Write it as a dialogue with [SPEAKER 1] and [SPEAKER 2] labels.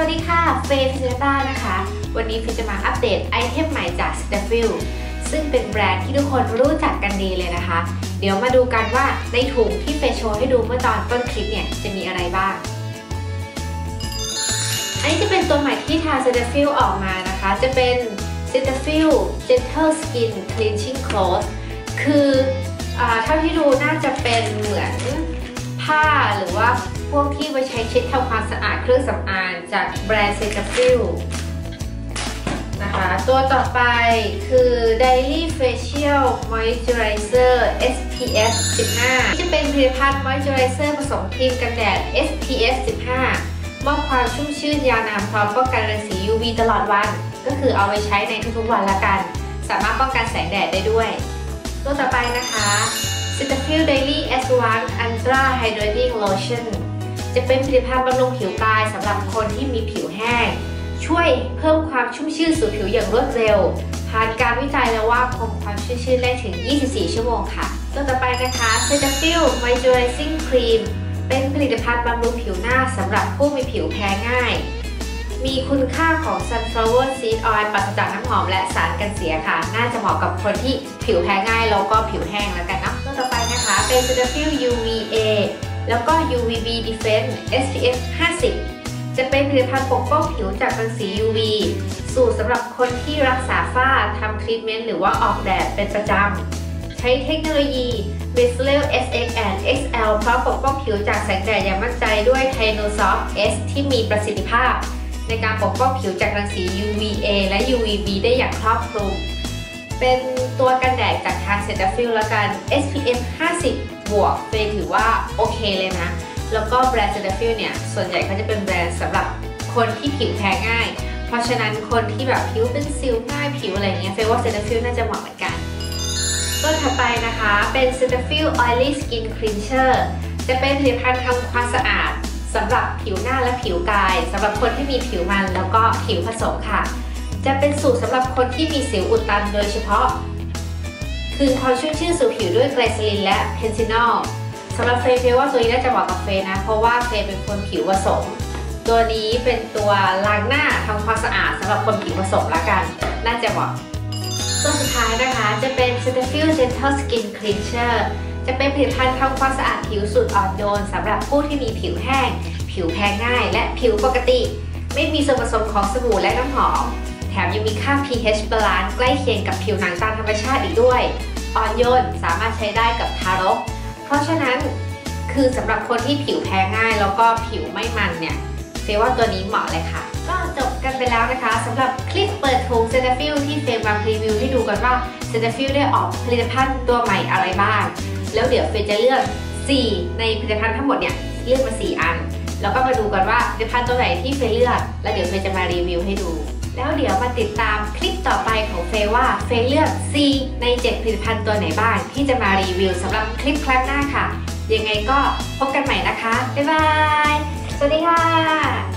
[SPEAKER 1] วัสดีค่ะ เฟย์ฟิเซต้านะคะ วันนี้เฟิจะมาอัปเดตไอเทมใหม่จาก s t a f i l ซึ่งเป็นแบรนด์ที่ทุกคนรู้จักกันดีเลยนะคะ เดี๋ยวมาดูกันว่าในถุงที่เฟย์โชว์ให้ดูเมื่อตอนต้นคลิปเนี่ย จะมีอะไรบ้าง อันนี้จะเป็นตัวใหม่ที่ทาง s t a f i l ออกมานะคะ จะเป็น s t a f i l Gentle Skin Cleansing Cloth คืออเท่าที่ดูน่าจะเป็นเหมือนผ้าหรือว่าพวกที่ไว้ใช้เช็ดทำความ จากแบรนด์เซกาฟิลนะคะตัวต่อไปคือ Daily Facial Moisturizer SPF 15จะเป็นผลิตภัณฑ์ Moisturizer ผสมครีมกันแดด SPF 15 มอบความชุ่มชื่นยาวนานพร้อมป้องกันรังสี UV ตลอดวัน ก็คือเอาไว้ใช้ในทุกๆวันละกัน สามารถป้องกันแสงแดดได้ด้วย ตัวต่อไปนะคะ Cetaphil Daily S1 Ultra Hydrating Lotion จะเป็นผลิตภัณฑ์บำรุงผิวกายสำหรับคนที่มีผิวแห้ง ช่วยเพิ่มความชุ่มชื่นสู่ผิวอย่างรวดเร็ว ผ่านการวิจัยแล้วว่าคงความชุ่มชื่นได้ถึง 24 ชั่วโมงค่ะ ตัวต่อไปนะคะ Cetaphil Moisturizing Cream เป็นผลิตภัณฑ์บำรุงผิวหน้าสำหรับผู้มีผิวแพ้ง่าย มีคุณค่าของ sunflower seed oil ปราศจากน้ำหอมและสารกันเสียค่ะ น่าจะเหมาะกับคนที่ผิวแพ้ง่ายแล้วก็ผิวแห้งแล้วกันเนาะตัวต่อไปนะคะ เป็น Cetaphil UVA แล้วก็ UVB Defense SPF 50 จะเป็นผลิตภัณฑ์ปกป้องผิวจากรังสี UV สูตรสำหรับคนที่รักษาฝ้าทำทรีทเมนต์หรือว่าออกแดดเป็นประจำ ใช้เทคโนโลยี v i s l e SX and XL พร้อมปกป้องผิวจากแสงแดดอย่างมั่นใจด้วย t y n o s o f t S ที่มีประสิทธิภาพ ในการปกป้องผิวจากรังสี UVA และ UVB ได้อย่างครอบคลุม เป็นตัวกันแดดจากทางเซตาฟิลละกัน SPF 50 บวกเฟยถือว่าโอเคเลยนะ แล้วก็แบรนด์เซตาฟิลเนี่ย ส่วนใหญ่เขาจะเป็นแบรนด์สำหรับคนที่ผิวแพ้ง่าย เพราะฉะนั้นคนที่แบบผิวเป็นซิลง่ายผิวอะไรเงี้ยเฟยว่าเซตาฟิลน่าจะเหมาะเหมือนกัน ตัวถัดไปนะคะเป็น Cetaphil Oily Skin Cleanser จะเป็นผลิตภัณฑ์ทำความสะอาดสำหรับผิวหน้าและผิวกายสำหรับคนที่มีผิวมันแล้วก็ผิวผสมค่ะ จะเป็นสูตรสำหรับคนที่มีสิวอุดตันโดยเฉพาะ คืนความชุ่มชื่นสู่ผิวด้วยไกลซลินและเพนซินอลสำหรับเฟย์เฟย์ว่าตัวนี้น่าจะเหมาะกับเฟย์นะ เพราะว่าเฟย์เป็นคนผิวผสม ตัวนี้เป็นตัวล้างหน้าทำความสะอาดสำหรับคนผิวผสมละกัน น่าจะเหมาะตัวสุดท้ายนะคะจะเป็น Cetaphil Gentle Skin Cleanser จะเป็นผลิตภัณฑ์ทำความสะอาดผิวสูตรอ่อนโยนสำหรับผู้ที่มีผิวแห้ง ผิวแพ้ง่าย และผิวปกติ ไม่มีส่วนผสมของสบู่และน้ำหอม มยังมีค่า pH balance ใกล้เคียงกับผิวหนังตามธรรมชาติอีกด้วย อ่อนโยนสามารถใช้ได้กับทารก เพราะฉะนั้นคือสำหรับคนที่ผิวแพ้ง่าย แล้วก็ผิวไม่มันเนี่ยเฟว่าตัวนี้เหมาะเลยค่ะ ก็จบกันไปแล้วนะคะสำหรับคลิปเปิดถุงเซนฟิลที่เฟย์มารีวิวให้ดูกันว่าเซนฟิลได้ออกผลิตภัณฑ์ตัวใหม่อะไรบ้าง แล้วเดี๋ยวเฟย์จะเลือก 4 ในผลิตภัณฑ์ทั้งหมดเนี่ยเลือกมา 4 อัน แล้วก็มาดูกันว่าผลิตภัณฑ์ตัวไหนที่เฟย์เลือก แล้วเดี๋ยวเฟย์จะมารีวิวให้ดู แล้วเดี๋ยวมาติดตามคลิปต่อไปของเฟย์ว่า เฟย์เลือก C ใน 7 ผลิตภัณฑ์ตัวไหนบ้างที่จะมารีวิวสำหรับคลิปครั้งหน้าค่ะ ยังไงก็พบกันใหม่นะคะ บ๊ายบาย สวัสดีค่ะ